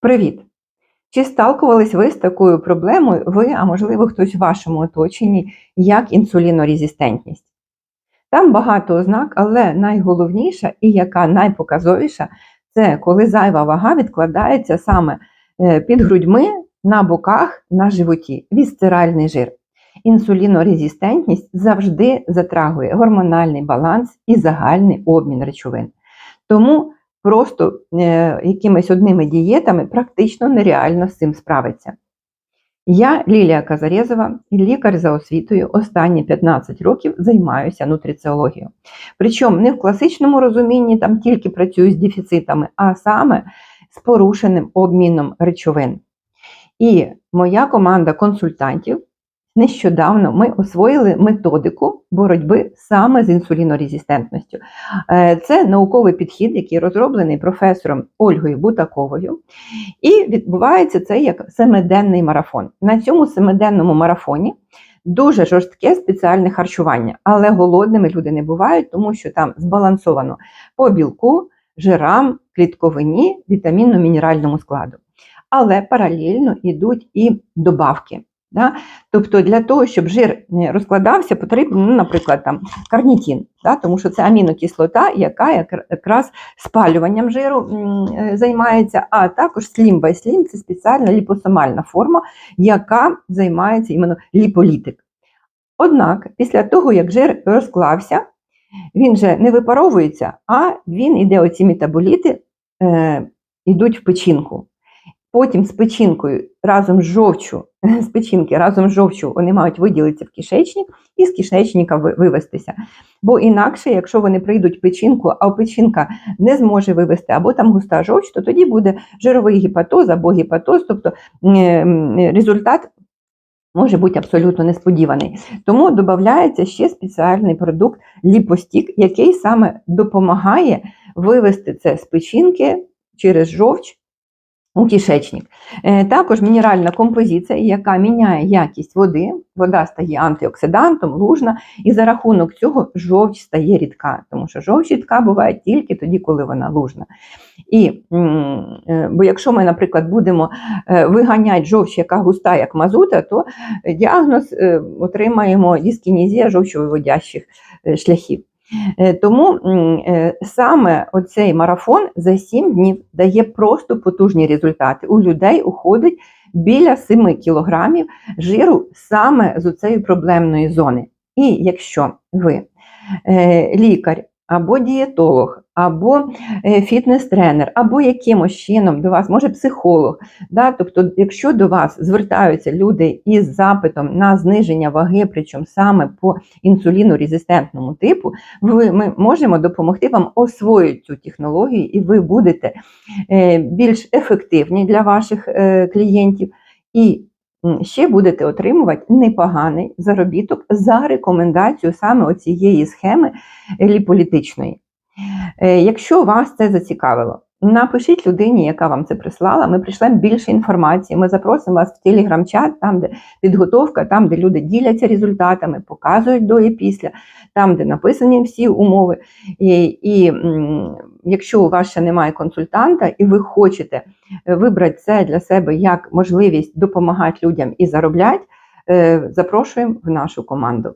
Привіт! Чи сталкувались ви з такою проблемою, ви, а можливо, хтось в вашому оточенні, як інсулінорезистентність? Там багато ознак, але найголовніша і яка найпоказовіша, це коли зайва вага відкладається саме е, під грудьми, на боках, на животі, вісцеральний жир. Інсулінорезистентність завжди затрагує гормональний баланс і загальний обмін речовин. Тому просто е, якимись одними дієтами практично нереально з цим справитися. Я Лілія Казарєзова, лікар за освітою. Останні 15 років займаюся нутриціологією. Причому не в класичному розумінні там тільки працюю з дефіцитами, а саме з порушеним обміном речовин. І моя команда консультантів нещодавно ми освоїли методику боротьби саме з інсулінорезистентністю. Е, Це науковий підхід, який розроблений професором Ольгою Бутаковою. І відбувається це як семиденний марафон. На цьому семиденному марафоні дуже жорстке спеціальне харчування, але голодними люди не бувають, тому що там збалансовано по білку, жирам, клітковині, вітамінно-мінеральному складу. Але паралельно йдуть і добавки. Да? Тобто для того, щоб жир розкладався, потрібен, ну, наприклад, там, карнітин, да? тому що це амінокислота, яка якраз спалюванням жиру е, займається, а також by – це спеціальна ліпосомальна форма, яка займається іменно ліполітик. Однак, після того, як жир розклався, він же не випаровується, а він іде, оці метаболіти е, йдуть в печінку. Потім з печінкою разом з жовчу, з печінки разом з жовчу вони мають виділитися в кишечник і з кишечника вивестися. Бо інакше, якщо вони прийдуть печінку, а печінка не зможе вивести, або там густа жовч, то тоді буде жировий гепатоз або гепатоз, тобто результат може бути абсолютно несподіваний. Тому додається ще спеціальний продукт ліпостік, який саме допомагає вивести це з печінки через жовч у кишечник. Е, також мінеральна композиція, яка міняє якість води, вода стає антиоксидантом, лужна, і за рахунок цього жовч стає рідка, тому що жовч рідка буває тільки тоді, коли вона лужна. І, е, Бо якщо ми, наприклад, будемо е, виганяти жовч, яка густа, як мазута, то діагноз отримаємо дискінезія жовчовиводящих шляхів. Е, тому е, саме оцей марафон за 7 днів дає просто потужні результати. У людей уходить біля 7 кілограмів жиру саме з цієї проблемної зони. І якщо ви е, лікар або дієтолог, або е, фітнес-тренер, або якимось чином до вас, може психолог. Да? Тобто, якщо до вас звертаються люди із запитом на зниження ваги, причому саме по інсулінорезистентному типу, ви, ми можемо допомогти вам освоїти цю технологію, і ви будете е, більш ефективні для ваших е, клієнтів. І ще будете отримувати непоганий заробіток за рекомендацію саме оцієї схеми ліполітичної. Е, якщо вас це зацікавило, напишіть людині, яка вам це прислала. Ми прийшлемо більше інформації. Ми запросимо вас в телеграм-чат, там, де підготовка, там, де люди діляться результатами, показують до і після, там, де написані всі умови. І, і якщо у вас ще немає консультанта, і ви хочете е, вибрати це для себе як можливість допомагати людям і заробляти, е, запрошуємо в нашу команду.